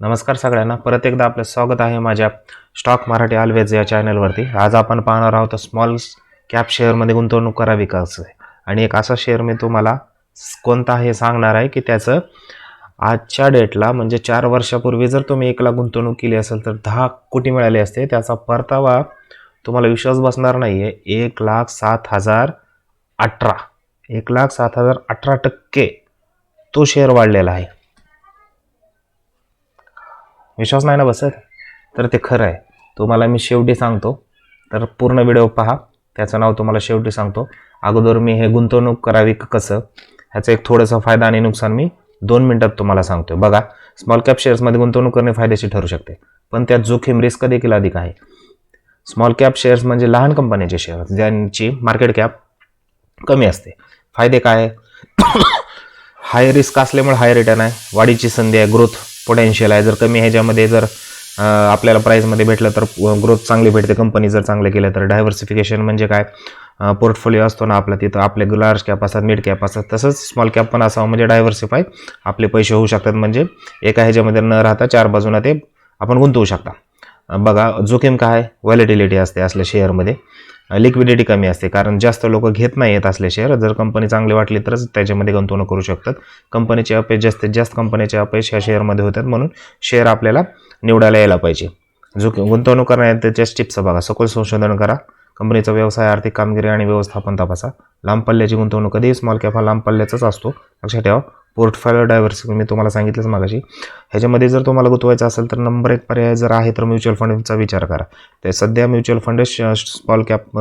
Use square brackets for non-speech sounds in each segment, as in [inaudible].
नमस्कार सगळ्यांना. परत एकदा आपलं स्वागत आहे माझ्या स्टॉक मराठी ऑलवेज या चॅनलवरती आज आपण पाहणार आहोत स्मॉल कॅप शेअरमध्ये गुंतवणूक करावी कसं आणि एक असा शेअर मी तुम्हाला कोणता हे सांगणार आहे की त्याचं आजच्या डेटला म्हणजे चार वर्षापूर्वी जर तुम्ही एक लाख गुंतवणूक केली असेल तर दहा कोटी मिळाले असते. त्याचा परतावा तुम्हाला विश्वास बसणार नाही आहे एक लाख सात हजार अठरा. एक लाख सात हजार अठरा टक्के तो शेअर वाढलेला आहे. विश्वास नाही ना बसत? तर ते खरं आहे. तुम्हाला मी शेवटी सांगतो. तर पूर्ण व्हिडिओ पहा. त्याचं नाव तुम्हाला शेवटी सांगतो. अगोदर मी हे गुंतवणूक करावी कसं? ह्याचं एक थोडंसं फायदा आणि नुकसान मी दोन मिनटात तुम्हाला सांगतो बघा स्मॉल कॅप शेअर्समध्ये गुंतवणूक करणे फायदेशीर ठरू शकते. पण त्यात जोखीम रिस्क देखील अधिक आहे. स्मॉल कॅप शेअर्स म्हणजे लहान कंपन्यांचे शेअर्स ज्यांची मार्केट कॅप कमी असते. फायदे काय? [coughs] हाय रिस्क असल्यामुळे हाय रिटर्न आहे. वाढीची संधी आहे. ग्रोथ पोटेन्शियल आहे. जर कमी ह्याच्यामध्ये जर आपल्याला प्राईजमध्ये भेटलं तर ग्रोथ चांगली भेटते. कंपनी जर चांगलं केलं तर. डायव्हर्सिफिकेशन म्हणजे काय? पोर्टफोलिओ असतो ना आपला तिथं. आपले लार्ज कॅप असतात मिड कॅप असतात. तसंच स्मॉल कॅप पण असावं म्हणजे डायव्हर्सिफाय आपले पैसे होऊ शकतात म्हणजे एका ह्याच्यामध्ये न राहता चार बाजूना ते आपण गुंतवू शकता. बघा जोखीम काय? व्हॅलिटिलिटी असते असल्या शेअरमध्ये लिक्विडिटी कमी असते. कारण जास्त लोक घेत नाही येत असले शेअर जर कंपनी चांगली वाटली तरच त्याच्यामध्ये गुंतवणूक करू शकतात. कंपनीचे अपयश जास्तीत जास्त कंपनीचे अपयश ह्या शेअरमध्ये होतात. म्हणून शेअर आपल्याला निवडायला यायला पाहिजे. जो गुंतवणूक करण्याच्या त्याच्या टिप्स बघा. सखोल संशोधन करा. कंपनीचा व्यवसाय आर्थिक कामगिरी आणि व्यवस्थापन तपासा. लांब पल्ल्याची गुंतवणूक कधीही स्मॉल कॅप हा लांब पल्ल्याचाच असतो. लक्षात ठेवा. पोर्टफोलिओ डायव्हर्सिफिकेशन मी तुम्हाला सांगितलंच मागाशी. ह्याच्यामध्ये जर तुम्हाला गुंतवायचं असेल तर नंबर एक पर्याय जर आहे तर म्युच्युअल फंडचा विचार करा. ते सध्या mutual fund small cap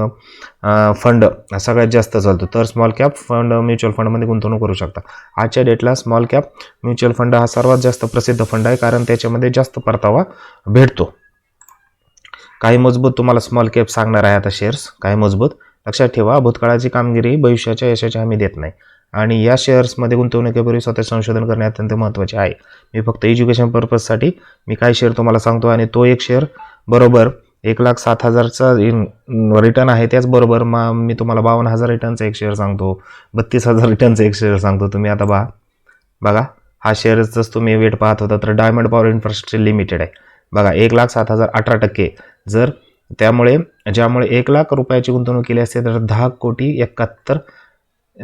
fund सगळ्यात जास्त चालतो. तर स्मॉल कॅप फंड म्युच्युअल फंडमध्ये गुंतवणूक करू शकता. आजच्या डेटला स्मॉल कॅप म्युच्युअल फंड हा सर्वात जास्त प्रसिद्ध फंड आहे कारण त्याच्यामध्ये जास्त परतावा भेटतो. काही मजबूत तुम्हाला स्मॉल कॅप सांगणार आहे आता शेअर्स. काही मजबूत. लक्षात ठेवा भूतकाळाची कामगिरी भविष्याच्या यशाची हमी देत नाही. आणि या शेअर्समध्ये गुंतवणुकीपूर्वी स्वतः संशोधन करणे अत्यंत महत्त्वाचे आहे. मी फक्त एज्युकेशन पर्पजसाठी मी काय शेअर तुम्हाला सांगतो आणि तो एक शेअर बरोबर एक लाख सात हजारचा इन रिटर्न आहे त्याचबरोबर मा मी तुम्हाला बावन्न हजार रिटर्नचा एक शेअर सांगतो. बत्तीस हजार रिटर्नचा एक शेअर सांगतो तुम्ही आता बघा बघा हा शेअरच तुम्ही वेट पाहत होता तर डायमंड पॉवर इन्फ्रास्ट्रक्चर लिमिटेड आहे. बघा एक लाख सात हजार अठरा टक्के. जर त्यामुळे ज्यामुळे एक लाख रुपयाची गुंतवणूक केली असते तर दहा कोटी एकाहत्तर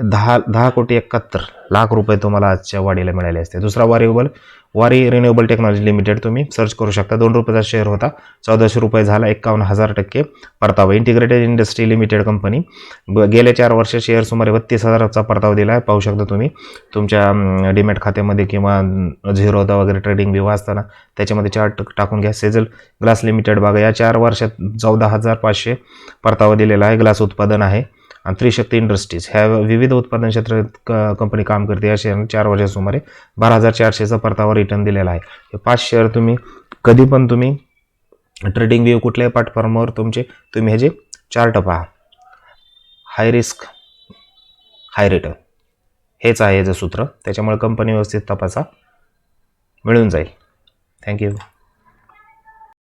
दहा दहा कोटी एकाहत्तर लाख रुपये तुम्हाला आजच्या वाढीला मिळाले असते. दुसरा वारिएबल वारी रिन्युएबल टेक्नॉलॉजी लिमिटेड तुम्ही सर्च करू शकता. दोन रुपयाचा शेअर होता. चौदाशे रुपये झाला. एक्कावन्न हजार टक्के परतावा. इंटिग्रेटेड इंडस्ट्री लिमिटेड कंपनी ब- गेल्या चार वर्ष शेअर सुमारे बत्तीस हजाराचा परतावा दिला आहे. पाहू शकता तुम्ही तुमच्या डीमॅट खात्यामध्ये किंवा झिरोदा वगैरे ट्रेडिंग व्यू असताना त्याच्यामध्ये चार्ट टाकून घ्या. सेजल ग्लास लिमिटेड बघा. या चार वर्षात चौदा हजार पाचशे परतावा दिलेला आहे. ग्लास उत्पादन आहे. आणि त्रिशक्ती इंडस्ट्रीज. ह्या विविध उत्पादन क्षेत्रात क कंपनी काम करते. या शेअर चार वर्षा सुमारे बारा हजार चारशेचा परतावा रिटर्न दिलेला आहे. हे पाच शेअर तुम्ही कधी पण तुम्ही ट्रेडिंग व्यू कुठल्याही प्लॅटफॉर्मवर तुमचे तुम्ही ह्याचे चार्ट पहा. हाय रिस्क हाय रिटर्न हेच आहे याचं सूत्र. त्याच्यामुळे कंपनी व्यवस्थित तपासा. मिळून जाईल. थँक्यू